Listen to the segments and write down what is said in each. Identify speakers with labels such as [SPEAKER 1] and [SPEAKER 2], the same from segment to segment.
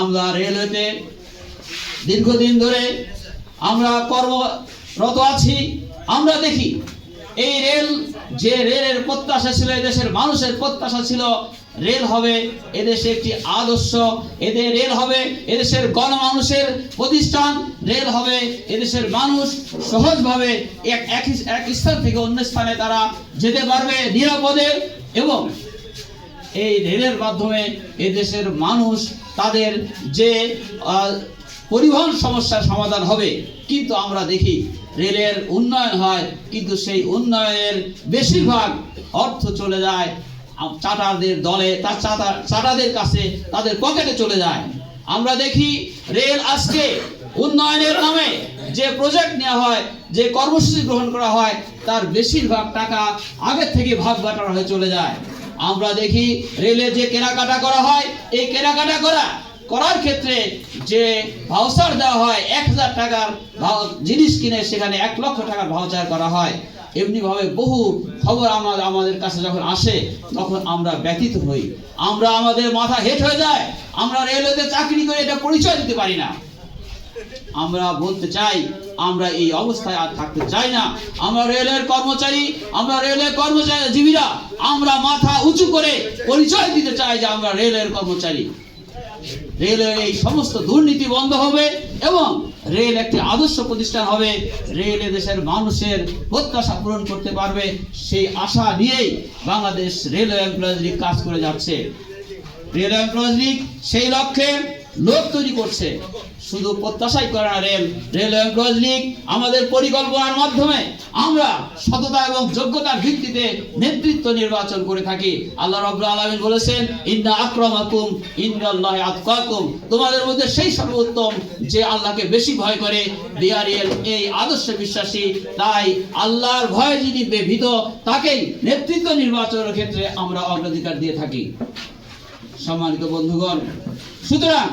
[SPEAKER 1] আমরা রেলওয়েতে দীর্ঘদিন ধরে আমরা কর্মরত আছি। আমরা দেখি এই রেল যে রেলের প্রত্যাশা ছিল, এদেশের মানুষের প্রত্যাশা ছিল, রেল হবে এদেশে একটি আদর্শ, এদের রেল হবে এদেশের গণমানুষের প্রতিষ্ঠান, রেল হবে এদেশের মানুষ সহজভাবে এক এক এক স্থান থেকে অন্য স্থানে তারা যেতে পারবে নিরাপদে এবং এই রেলের মাধ্যমে এদেশের মানুষ তাদের যে পরিবহন সমস্যার সমাধান হবে, কিন্তু আমরা দেখি রেলের উন্নয়ন হয়, কিন্তু সেই উন্নয়নের বেশিরভাগ অর্থ চলে যায় চাটারদের দলে তার চাটা চাটাদের কাছে, তাদের পকেটে চলে যায়। আমরা দেখি রেল আজকে উন্নয়নের নামে যে প্রজেক্ট নেওয়া হয়, যে কর্মসূচি গ্রহণ করা হয়, তার বেশিরভাগ টাকা আগের থেকে ভাগ বাটার হয়ে চলে যায়। আমরা দেখি রেলে যে কেনাকাটা করা হয়, এই কেনাকাটা করা, করার ক্ষেত্রে যে ভাউচার দেওয়া হয়, এক হাজার টাকার জিনিস কিনে সেখানে এক লক্ষ টাকার ভাউচার করা হয়। এমনি ভাবে বহু খবর আমার আমাদের কাছে যখন আসে, তখন আমরা ব্যতীত হই। আমরা আমাদের মাথা হেট হয়ে যায়, আমরা রেলওয়েতে চাকরি করে এটা পরিচয় দিতে পারি না। আমরা বলতে চাই, আমরা এই অবস্থায় আর থাকতে চাই না। আমরা রেলের কর্মচারী, আমরা রেলের কর্মচারীজীবীরা আমরা মাথা উঁচু করে পরিচয় দিতে চাই যে আমরা রেলের কর্মচারী। রেলের এই সমস্ত দুর্নীতি বন্ধ হবে এবং রেল একটি আদর্শ প্রতিষ্ঠান হবে। রেল দেশের মানুষের প্রত্যাশা পূরণ করতে পারবে। সেই আশা নিয়েই বাংলাদেশ রেলওয়ে এমপ্লয়িজ লীগ কাজ করে যাচ্ছে। রেল এমপ্লয়িজ লীগ সেই লক্ষ্যে লোক তৈরি করছে। শুধু প্রত্যাশাই করে রেল। রেল এমপ্লয়িজ লীগ আমাদের পরিকল্পনার মাধ্যমে আমরা সততা এবং যোগ্যতার ভিত্তিতে নেতৃত্ব নির্বাচন করে থাকি। আল্লাহ রাব্বুল আলামিন বলেছেন, ইন্না আকরামাকুম ইন্দাল্লাহি আতকাকুম। তোমাদের মধ্যে সেই সর্বোত্তম যে আল্লাহকে বেশি ভয় করে বিআরএল এই আদর্শে বিশ্বাসী। তাই আল্লাহর ভয় যিনি ভীত তাকেই নেতৃত্ব নির্বাচনের ক্ষেত্রে আমরা অগ্রাধিকার দিয়ে থাকি। সম্মানিত বন্ধুগণ সুতরাং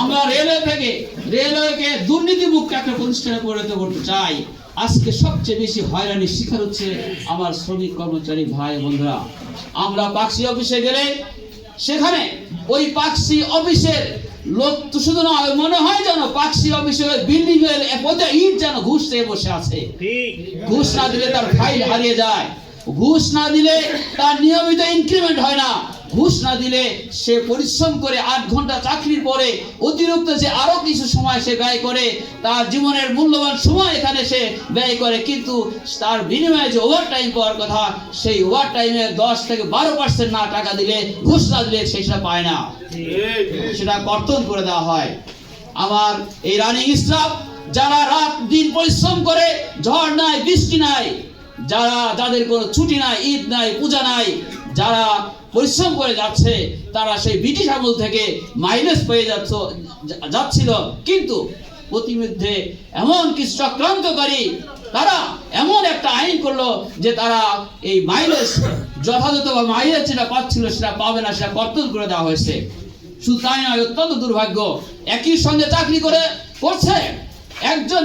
[SPEAKER 1] আমরা রেলওয়ে থেকে রেলওয়েকে দুর্নীতিমুক্ত একটা প্রতিষ্ঠানে পরিণত করতে চাই। আজকে সবচেয়ে বেশি হয়রানির শিকার হচ্ছে আমার শ্রমিক কর্মচারী ভাই বন্ধুরা। আমরা পাকসি অফিসে গেলে সেখানে ওই পাকসি অফিসের লোক তো শুধু নয় মনে হয় যেন পাকসি অফিসের বিল্ডিং এর পথে ইট যেন ঘুষ চেয়ে বসে আছে। ঘুষ না দিলে তার ফাইল হারিয়ে যায়। ঘুষ না দিলে তার নিয়মিত ইনক্রিমেন্ট হয়। না দিলে সে পরিশ্রম করে আট ঘণ্টা চাকরির পরে অতিরিক্ত যে আরও কিছু সময় সে ব্যয় করে, তার জীবনের মূল্যবান সময় এখানে সে ব্যয় করে। কিন্তু তার বিনিময়ে যে ওভার টাইম পাওয়ার কথা, সেই ওভার টাইমে দশ থেকে বারো পার্সেন্ট না টাকা দিলে ঘুষ না দিলে সে সেটা পায় না। সেটা কর্তন করে দেওয়া হয়। আমার এই রানিং স্টাফ যারা রাত দিন পরিশ্রম করে, ঝড় নাই, বৃষ্টি নাই, যারা, যাদের কোনো ছুটি নাই, ঈদ নাই, পূজা নাই, যারা পরিশ্রম করে যাচ্ছে, তারা সেই ব্রিটিশ আমল থেকে মাইনাস পেয়ে যাচ্ছ যাচ্ছিল। কিন্তু প্রতিমধ্যে এমন কিছু চক্রান্তকারী, তারা এমন একটা আইন করল যে তারা এই মাইলেজ যথাযথ বা মাইলেজ যেটা পাচ্ছিল সেটা পাবে না, সেটা কর্তন করে দেওয়া হয়েছে। শুধু তাই নয় অত্যন্ত দুর্ভাগ্য, একই সঙ্গে চাকরি করে করছে, একজন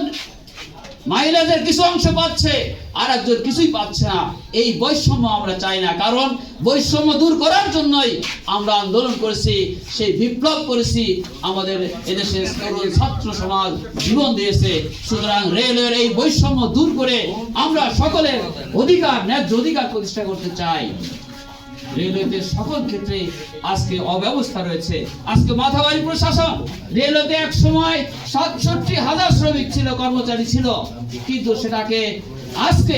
[SPEAKER 1] মাইলেজের কিছু অংশ পাচ্ছে। আর একজন কিছুই পাচ্ছে না। এই বৈষম্য আমরা চাই না। কারণ বৈষম্য দূর করার জন্যই আমরা আন্দোলন করেছি, সেই বিপ্লব করেছি, আমাদের এদেশের তরুণ ছাত্র সমাজ জীবন দিয়েছে। সুতরাং রেলওয়ের এই বৈষম্য দূর করে আমরা সকলের অধিকার, ন্যায্য অধিকার প্রতিষ্ঠা করতে চাই। রেলওয়েতে সকল ক্ষেত্রে আজকে অব্যবস্থা রয়েছে। আজকে মাথাবাড়ি প্রশাসন রেলওয়েতে এক সময় সাতষট্টি হাজার শ্রমিক ছিল, কর্মচারী ছিল। কিন্তু সেটাকে আজকে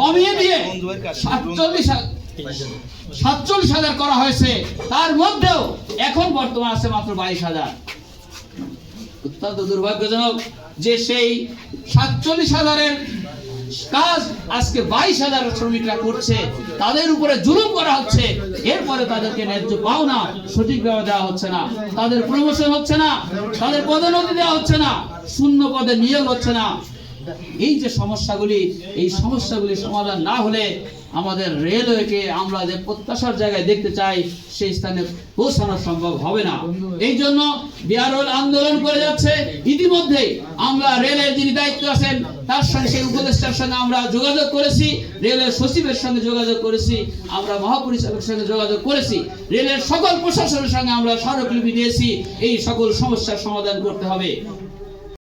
[SPEAKER 1] কমিয়ে দিয়ে সাতচল্লিশ সাতচল্লিশ হাজার করা হয়েছে। তার মধ্যেও এখন বর্তমান আছে মাত্র বাইশ হাজার। অত্যন্ত দুর্ভাগ্যজনক যে সেই সাতচল্লিশ হাজারের কাজ আজকে বাইশ হাজার শ্রমিকরা করছে। তাদের উপরে জুলুম করা হচ্ছে। এরপরে তাদেরকে ন্যায্য পাওনা সঠিকভাবে দেওয়া হচ্ছে না। তাদের প্রমোশন হচ্ছে না, তাদের পদোন্নতি দেওয়া হচ্ছে না, শূন্য পদে নিয়োগ হচ্ছে না। এই যে সমস্যাগুলি, এই সমস্যাগুলি সমাধান না হলে আমাদের রেলওয়েকে আমরা যে প্রত্যাশার জায়গায় দেখতে চাই, সেই স্থানে পৌঁছানো সম্ভব হবে না। এই জন্য বিআরওএল আন্দোলন করে যাচ্ছে। ইতিমধ্যে আমরা রেলের যিনি দায়িত্ব আছেন, তার সঙ্গে সেই উপদেষ্টার সঙ্গে আমরা যোগাযোগ করেছি, রেলের সচিবের সঙ্গে যোগাযোগ করেছি, আমরা মহাপরিচালকের সঙ্গে যোগাযোগ করেছি, রেলের সকল প্রশাসনের সঙ্গে আমরা স্মারকলিপি দিয়েছি, এই সকল সমস্যার সমাধান করতে হবে।